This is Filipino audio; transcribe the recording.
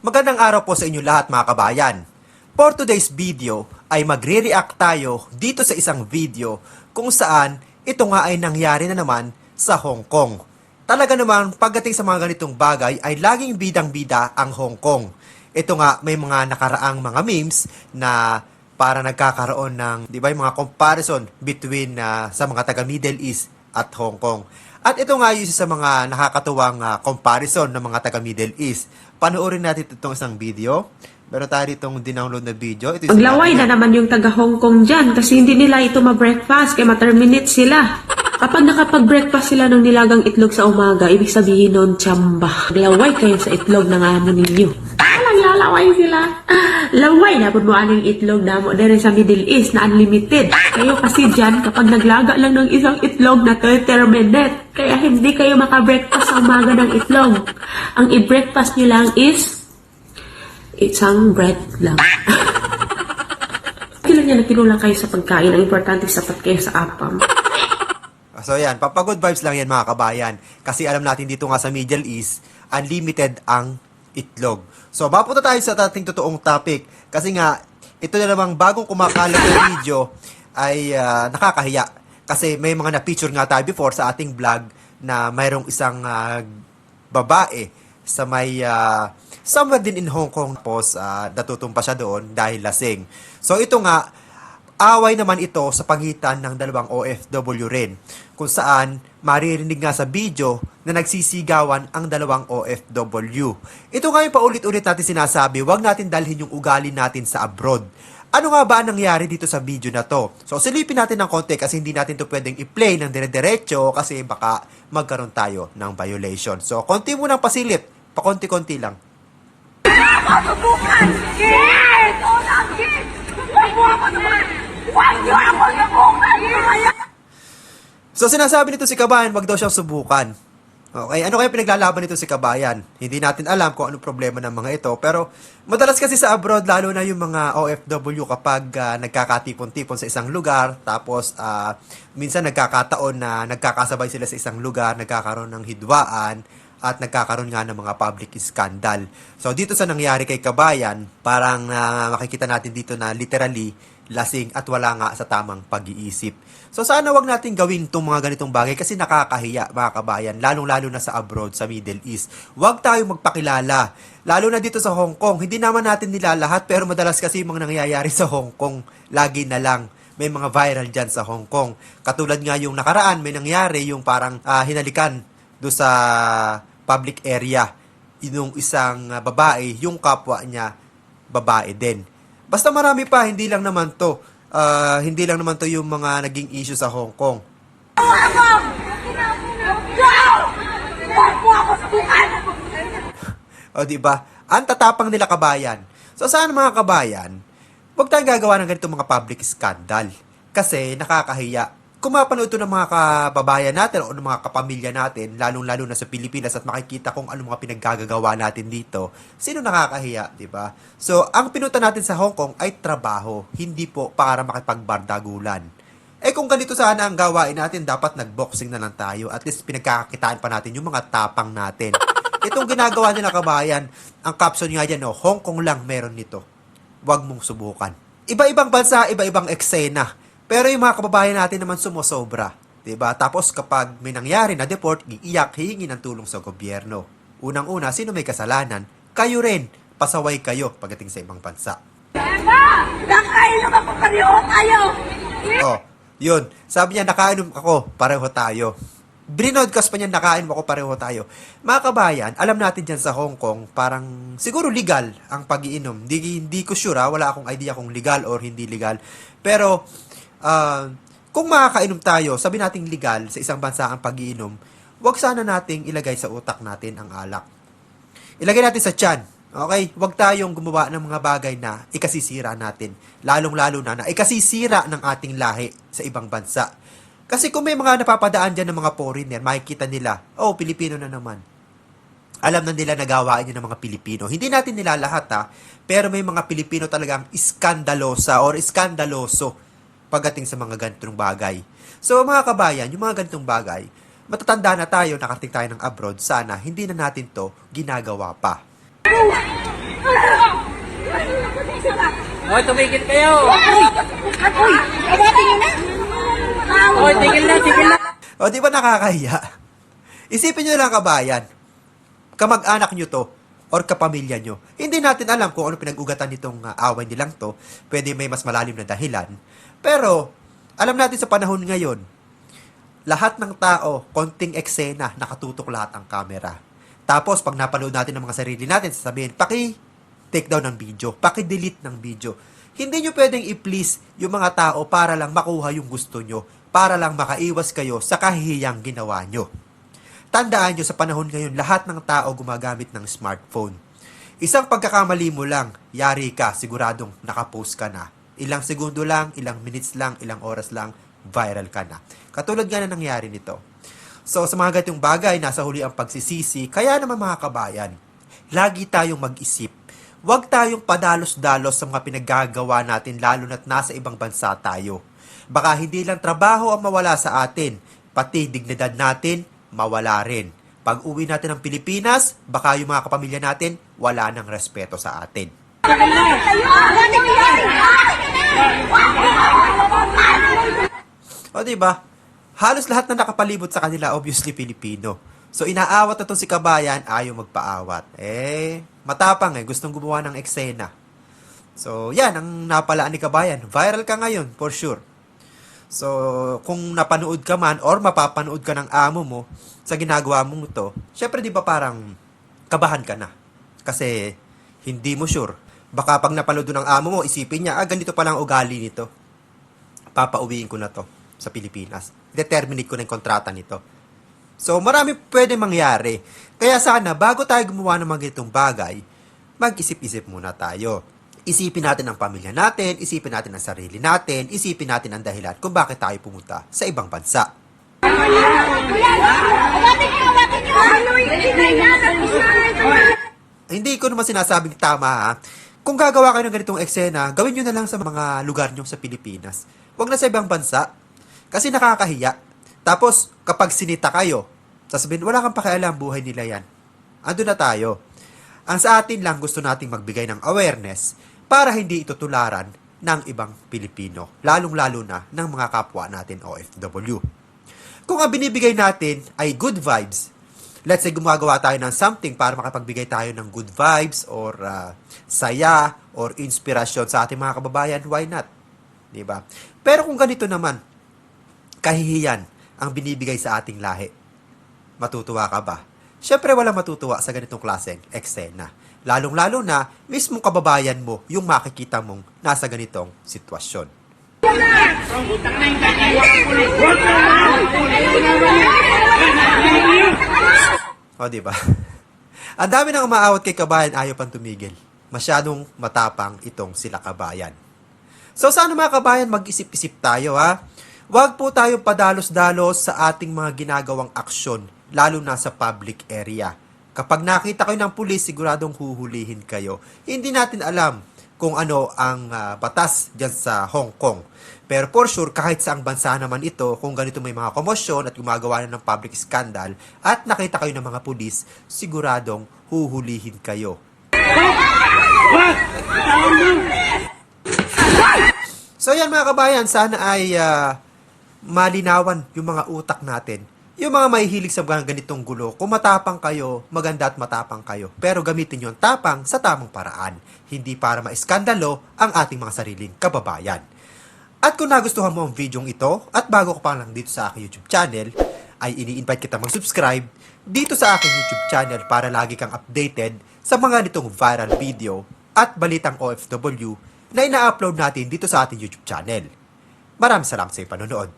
Magandang araw po sa inyo lahat mga kabayan. For today's video ay magre-react tayo dito sa isang video kung saan ito nga ay nangyari na naman sa Hong Kong. Talaga naman pagdating sa mga ganitong bagay ay laging bidang-bida ang Hong Kong. Ito nga may mga nakaraang mga memes na para nagkakaroon ng, di ba, mga comparison between ah, sa mga taga Middle East at Hong Kong. At ito nga yung isa sa mga nakakatuwang ah, comparison ng mga taga Middle East. Panoorin natin itong isang video. Meron tayo ditong dinownload na video. Ito Maglaway sinabi na naman yung taga Hong Kong dyan kasi hindi nila ito ma-breakfast kaya ma-terminate sila. Kapag nakapag-breakfast sila ng nilagang itlog sa umaga, ibig sabihin nun, tsamba. Maglaway kayo sa itlog ng amo ninyo. Parang lalaway sila. Laway na po aning itlog na mo dere sa Middle East na unlimited. Kayo kasi dyan, kapag naglaga lang ng isang itlog na 30 minute, kaya hindi kayo maka-breakfast sa umaga ng itlog. Ang i-breakfast nyo lang is isang bread lang. Kailan niya na kinulang kayo sa pagkain, ang importante sapat kayo sa apam. So yan, papagood vibes lang yan mga kabayan. Kasi alam natin dito nga sa Middle East, unlimited ang itlog. So mapunta tayo sa ating totoong topic. Kasi nga, ito na namang bagong kumakalat na video ay ah, nakakahiya. Kasi may mga na-feature nga tayo before sa ating vlog na mayroong isang ah, babae sa may ah, somewhere din in Hong Kong tapos uh, natutumpa siya doon dahil lasing. So ito nga, away naman ito sa pagitan ng dalawang OFW rin kung saan maririnig nga sa video na nagsisigawan ang dalawang OFW. Ito nga yung paulit-ulit natin sinasabi, wag natin dalhin yung ugali natin sa abroad. Ano nga ba ang nangyari dito sa video na to? So silipin natin ng konti kasi hindi natin to pwedeng i-play ng dire-diretso kasi baka magkaroon tayo ng violation. So konti mo ng pasilip, pakonti-konti lang. Subukan! Yes! O So sinasabi nito si Kabayan, wag daw siyang subukan. Okay, ano kaya pinaglalaban nito si Kabayan? Hindi natin alam kung anong problema ng mga ito. Pero madalas kasi sa abroad, lalo na yung mga OFW kapag ah, nagkakatipon-tipon sa isang lugar, tapos ah, minsan nagkakataon na nagkakasabay sila sa isang lugar, nagkakaroon ng hidwaan, at nagkakaroon nga ng mga public scandal. So dito sa nangyari kay Kabayan, parang ah, makikita natin dito na literally lasing at wala nga sa tamang pag-iisip. So sana wag natin gawin itong mga ganitong bagay kasi nakakahiya mga kabayan, lalong-lalo na sa abroad, sa Middle East. Huwag tayo magpakilala, lalo na dito sa Hong Kong. Hindi naman natin nila lahat pero madalas kasi yung mga nangyayari sa Hong Kong, lagi na lang may mga viral dyan sa Hong Kong. Katulad nga yung nakaraan, may nangyari yung parang ah, hinalikan do sa public area yung isang ah, babae, yung kapwa niya babae din. Basta marami pa, hindi lang naman to. ah, hindi lang naman to yung mga naging issue sa Hong Kong. O di ba? Ang tatapang nila kabayan. So saan mga kabayan, huwag tayong gagawa ng ganitong mga public scandal. Kasi nakakahiya. Kung mapanood ito ng mga kababayan natin o ng mga kapamilya natin, lalong-lalo na sa Pilipinas at makikita kung ano mga pinaggagawa natin dito, sino nakakahiya, di ba? So, ang pinunta natin sa Hong Kong ay trabaho, hindi po para makipagbardagulan. Eh kung ganito sana ang gawain natin, dapat nagboxing na lang tayo. At least pinagkakakitaan pa natin yung mga tapang natin. Itong ginagawa nila kabayan, ang caption nga dyan, no, Hong Kong lang meron nito. Huwag mong subukan. Iba-ibang bansa, iba-ibang eksena. Pero yung mga kababayan natin naman sumosobra. 'di ba? Tapos kapag may nangyari na deport, iiyak, hihingi ng tulong sa gobyerno. Unang-una, sino may kasalanan? Kayo rin. Pasaway kayo pagdating sa ibang bansa. Emma! Nakainom ako pareho tayo! Oh, yun. Sabi niya, nakainom ako, pareho tayo. Brinodcast pa niya, nakainom ako, pareho tayo. Mga kabayan, alam natin dyan sa Hong Kong, parang siguro legal ang pagiinom. Hindi, hindi ko sure, ha? wala akong idea kung legal or hindi legal. Pero, ah, kung makakainom tayo, sabi nating legal sa isang bansa ang pagiinom, wag sana nating ilagay sa utak natin ang alak. Ilagay natin sa tiyan. Okay? Huwag tayong gumawa ng mga bagay na ikasisira natin. Lalong-lalo na na ikasisira ng ating lahi sa ibang bansa. Kasi kung may mga napapadaan dyan ng mga foreigner, makikita nila, oh, Pilipino na naman. Alam na nila na gawain yun ng mga Pilipino. Hindi natin nila lahat ha, pero may mga Pilipino talagang iskandalosa or iskandaloso pagdating sa mga ganitong bagay. So mga kabayan, yung mga ganitong bagay, matatanda na tayo, nakating tayo ng abroad, sana hindi na natin to ginagawa pa. Hoy, tumigil kayo! Hoy! Hoy! Eh, tingin na! Hoy, tigil na, tigil na! O, di ba nakakahiya? Isipin nyo lang kabayan, kamag-anak nyo to, or kapamilya nyo. Hindi natin alam kung ano pinag-ugatan nitong uh, away nilang to. Pwede may mas malalim na dahilan. Pero, alam natin sa panahon ngayon, lahat ng tao, konting eksena, nakatutok lahat ang camera. Tapos, pag napanood natin ng mga sarili natin, sasabihin, paki take down ng video, paki delete ng video. Hindi nyo pwedeng i-please yung mga tao para lang makuha yung gusto nyo, para lang makaiwas kayo sa kahihiyang ginawa nyo. Tandaan nyo sa panahon ngayon, lahat ng tao gumagamit ng smartphone. Isang pagkakamali mo lang, yari ka, siguradong nakapost ka na. Ilang segundo lang, ilang minutes lang, ilang oras lang, viral ka na. Katulad nga na nangyari nito. So, sa mga ganitong bagay, nasa huli ang pagsisisi. Kaya naman mga kabayan, lagi tayong mag-isip. Huwag tayong padalos-dalos sa mga pinaggagawa natin lalo na't nasa ibang bansa tayo. Baka hindi lang trabaho ang mawala sa atin, pati dignidad natin, mawala rin. Pag uwi natin ng Pilipinas, baka yung mga kapamilya natin, wala ng respeto sa atin. O, di ba? Halos lahat na nakapalibot sa kanila, obviously, Pilipino. So, inaawat na si Kabayan, ayaw magpaawat. Eh, matapang eh, gustong gumawa ng eksena. So, yan, ang napalaan ni Kabayan. Viral ka ngayon, for sure. So, kung napanood ka man or mapapanood ka ng amo mo sa ginagawa mong to, syempre di ba parang kabahan ka na. Kasi hindi mo sure. Baka pag napanood ng amo mo, isipin niya, ah, ganito palang ugali nito papauwiin ko na to sa Pilipinas. Determinate ko na yung kontrata nito. So, marami pwede mangyari. Kaya sana, bago tayo gumawa ng mga ganitong bagay, mag-isip-isip muna tayo. Isipin natin ang pamilya natin, isipin natin ang sarili natin, isipin natin ang dahilan kung bakit tayo pumunta sa ibang bansa. Hindi ko naman sinasabing tama ha. Kung gagawa kayo ng ganitong eksena, gawin nyo na lang sa mga lugar nyo sa Pilipinas. Huwag na sa ibang bansa. Kasi nakakahiya. Tapos, kapag sinita kayo, sasabihin, wala kang pakialam, buhay nila yan. Ando na tayo. Ang sa atin lang gusto nating magbigay ng awareness para hindi ito tularan ng ibang Pilipino, lalong-lalo na ng mga kapwa natin OFW. Kung ang binibigay natin ay good vibes, let's say gumagawa tayo ng something para makapagbigay tayo ng good vibes or ah, saya or inspirasyon sa ating mga kababayan, why not? 'Di ba? Pero kung ganito naman, kahihiyan ang binibigay sa ating lahi, matutuwa ka ba? Siyempre walang matutuwa sa ganitong klaseng eksena. Lalong-lalo na, mismong kababayan mo yung makikita mong nasa ganitong sitwasyon. O, di ba? Ang dami nang umaawat kay kabayan, ayaw pang tumigil. Masyadong matapang itong sila kabayan. So, sana mga kabayan, mag-isip-isip tayo, ha? Huwag po tayong padalos-dalos sa ating mga ginagawang aksyon, lalo na sa public area. Kapag nakita kayo ng pulis, siguradong huhulihin kayo. Hindi natin alam kung ano ang ah, batas dyan sa Hong Kong. Pero for sure, kahit saang bansa naman ito, kung ganito may mga komosyon at gumagawa na ng public scandal at nakita kayo ng mga pulis, siguradong huhulihin kayo. So yan mga kabayan, sana ay ah, malinawan yung mga utak natin. Yung mga mahihilig sa ganitong gulo, kung matapang kayo, maganda at matapang kayo. Pero gamitin nyo ang tapang sa tamang paraan. Hindi para maiskandalo ang ating mga sariling kababayan. At kung nagustuhan mo ang video ito, at bago ka pa lang dito sa aking YouTube channel, ay ini-invite kita mag-subscribe dito sa aking YouTube channel para lagi kang updated sa mga nitong viral video at balitang OFW na ina-upload natin dito sa ating YouTube channel. Maraming salamat sa panonood.